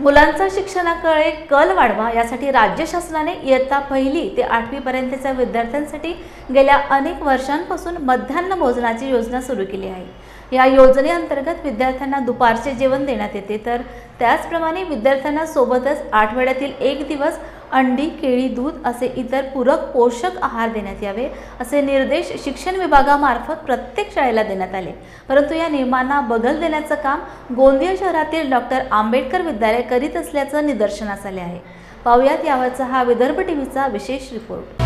मुलांचा शिक्षणाकडे कल वाढवा यासाठी राज्य शासनाने इयत्ता पहिली ते आठवीपर्यंतच्या विद्यार्थ्यांसाठी गेल्या अनेक वर्षांपासून मध्यान्ह भोजनाची योजना सुरू केली आहे. या योजनेअंतर्गत विद्यार्थ्यांना दुपारचे जेवण देण्यात येते. तर त्याचप्रमाणे विद्यार्थ्यांना सोबतच आठवड्यातील एक दिवस अंडी केळी दूध असे इतर पूरक पोषक आहार देण्यात यावे असे निर्देश शिक्षण विभागामार्फत प्रत्येक शाळेला देण्यात आले. परंतु या नियमांना बदल देण्याचं काम गोंदिया शहरातील डॉक्टर आंबेडकर विद्यालय करीत असल्याचं निदर्शनास आले आहे. पाहुयात यावरचा हा विदर्भ टीव्हीचा विशेष रिपोर्ट.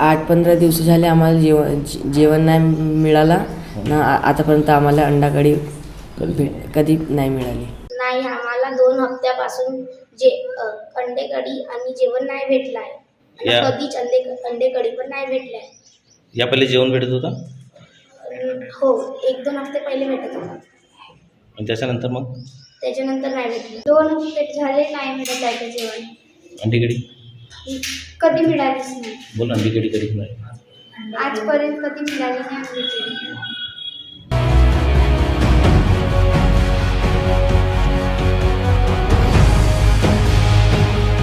आठ पंधरा दिवस झाले आम्हाला जेवण जेवण नाही मिळाला. ना आतापर्यंत आम्हाला अंडाकडी भेट कधी नाही मिळाली. नाही आम्हाला दोन हप्त्यापासून जे अ, अंडे कढी आणि जेवण नाही भेटलं आहे आणि या- कधीच अंडे अंडे कढी पण नाही भेटले आहे या पहिले जेवण भेटत होतं? हो एक दोन हप्ते पहिले भेटत होता. आणि त्याच्यानंतर मग? त्याच्यानंतर नाही भेटले. दोन हप्ते झाले नाही मिळत आहे ते जेवण. अंडीकडी? कधी मिळालीच नाही. बोल अंडीकडी करीत नाही. आजपर्यंत कधी मिळाली नाही भेटली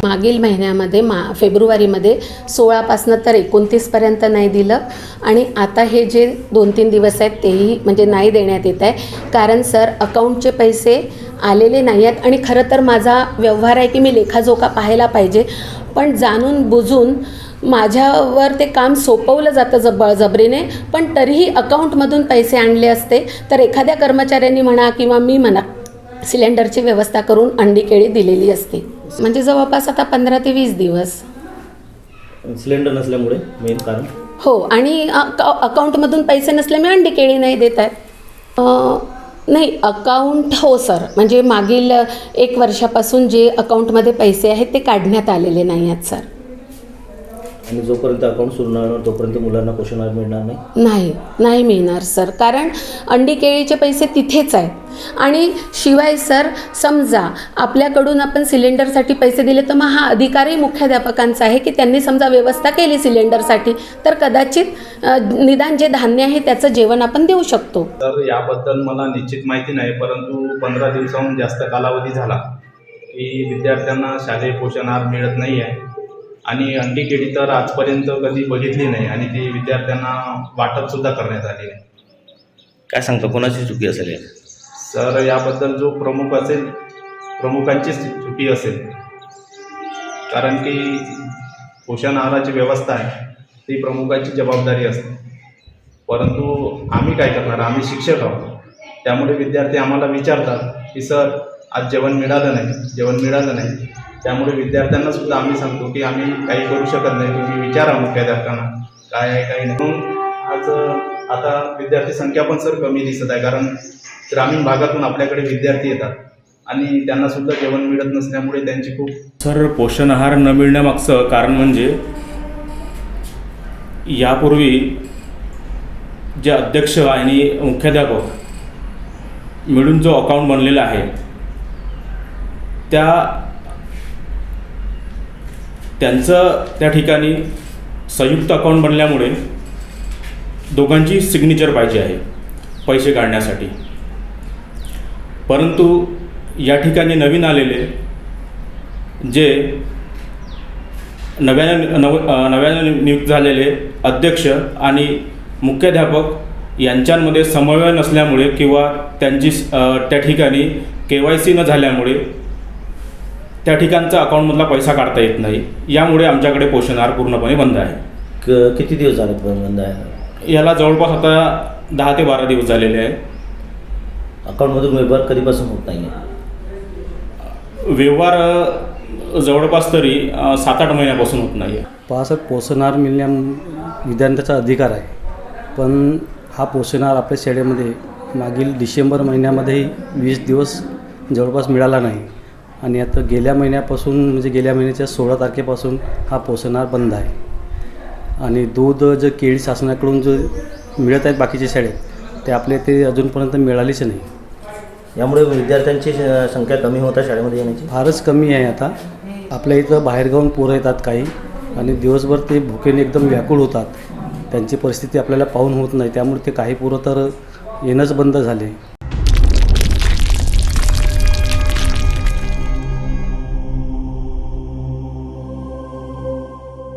मागील महिन्यामध्ये मा फेब्रुवारीमध्ये सोळापासनं तर एकोणतीसपर्यंत नाही दिलं. आणि आता हे जे दोन तीन दिवस आहेत तेही म्हणजे नाही देण्यात येत आहे. कारण सर अकाऊंटचे पैसे आलेले नाही आहेत. आणि खरं तर माझा व्यवहार आहे की मी लेखाजोखा पाहायला पाहिजे. पण जाणून बुजून माझ्यावर ते काम सोपवलं जातं ज बळजबरीने पण तरीही अकाऊंटमधून पैसे आणले असते. तर एखाद्या कर्मचाऱ्यांनी म्हणा किंवा मी म्हणा सिलेंडरची व्यवस्था करून अंडी केळी दिलेली असते. म्हणजे जवळपास आता पंधरा ते वीस दिवस. सिलेंडर नसल्यामुळे मेन कारण? हो आणि अका अकाऊंटमधून पैसे नसल्यामुळे अंडी केळी नाही देत आहेत. नाही अकाऊंट हो सर. म्हणजे मागील एक वर्षापासून जे अकाऊंटमध्ये पैसे आहेत ते काढण्यात आलेले नाही आहेत सर. आणि जोपर्यंत अकाउंट सुरू नाही तोपर्यंत मुलांना पोषण आहार मिळणार नाही? नाही नाही मिळणार सर कारण अंडी केळीचे पैसे तिथेच आहेत. आणि शिवाय सर समजा आपल्याकडून आपण सिलेंडरसाठी पैसे दिले तर मग हा अधिकारही मुख्याध्यापकांचा आहे की त्यांनी समजा व्यवस्था केली सिलेंडरसाठी तर कदाचित निदान जे धान्य आहे त्याचं जेवण आपण देऊ शकतो. तर याबद्दल मला निश्चित माहिती नाही परंतु पंधरा दिवसाहून जास्त कालावधी झाला की विद्यार्थ्यांना शालेय पोषण आहार मिळत नाही आहे आणि अंडी केळी तर आजपर्यंत कधी बघितली नाही आणि ती विद्यार्थ्यांना वाटपसुद्धा करण्यात आली आहे काय सांगतो कोणाची चुकी असेल यात? सर याबद्दल जो प्रमुख असेल प्रमुखांचीच चुकी असेल. कारण की पोषण आहाराची व्यवस्था आहे ती प्रमुखांची जबाबदारी असते. परंतु आम्ही काय करणार? आम्ही शिक्षक आहोत. त्यामुळे विद्यार्थी आम्हाला विचारतात की सर आज जेवण मिळालं नाही जेवण मिळालं नाही. त्यामुळे विद्यार्थ्यांना सुद्धा आम्ही सांगतो की आम्ही काही करू शकत नाही. तुम्ही विचारा मुख्याध्यापकांना काय आहे काही नाही. म्हणून आज आता विद्यार्थी संख्या पण सर कमी दिसत आहे. कारण ग्रामीण भागातून आपल्याकडे विद्यार्थी येतात. आणि त्यांना सुद्धा जेवण मिळत नसल्यामुळे त्यांची खूप सर पोषण आहार न मिळण्यामागचं कारण म्हणजे यापूर्वी जे अध्यक्ष आणि मुख्याध्यापक मिळून जो अकाउंट बनलेला आहे त्या त्यांचं त्या ठिकाणी संयुक्त अकाउंट बनल्यामुळे दोघांची सिग्नेचर पाहिजे आहे पैसे काढण्यासाठी. परंतु या ठिकाणी नवीन आलेले जे नव्याने नव नव्याने नियुक्त झालेले अध्यक्ष आणि मुख्याध्यापक यांच्यामध्ये समन्वय नसल्यामुळे किंवा त्यांची त्या ठिकाणी के वाय सी न झाल्यामुळे त्या ठिकाणचा अकाउंटमधला पैसा काढता येत नाही. यामुळे आमच्याकडे पोषण आहार पूर्णपणे बंद आहे. क किती दिवस झाले बंद आहे? याला जवळपास आता दहा ते बारा दिवस झालेले आहे. अकाउंटमधून व्यवहार कधीपासून होत नाही आहे व्यवहार अ, जवळपास तरी सात आठ महिन्यापासून होत नाही आहे पासष्ट पोषणाहार मिळण्या विद्यार्थ्याचा अधिकार आहे. पण हा पोषणाहार आपल्या शाळेमध्ये मागील डिसेंबर महिन्यामध्येही वीस दिवस जवळपास मिळाला नाही. आणि आता गेल्या महिन्यापासून म्हणजे गेल्या महिन्याच्या सोळा तारखेपासून हा पोषणाहार बंद आहे. आणि दूध जे केळी शासनाकडून जो मिळत आहेत बाकीच्या शाळेत ते आपल्या ते अजूनपर्यंत मिळालीच नाही. यामुळे विद्यार्थ्यांची संख्या कमी होत आहे शाळेमध्ये येण्याची? फारच कमी आहे आता. आपल्या इथं बाहेरगावून पोरं येतात काही आणि दिवसभर ते भुकेने एकदम व्याकुळ होतात. त्यांची परिस्थिती आपल्याला पाहून होत नाही. त्यामुळे ते काही पुरं तर येणंच बंद झाले.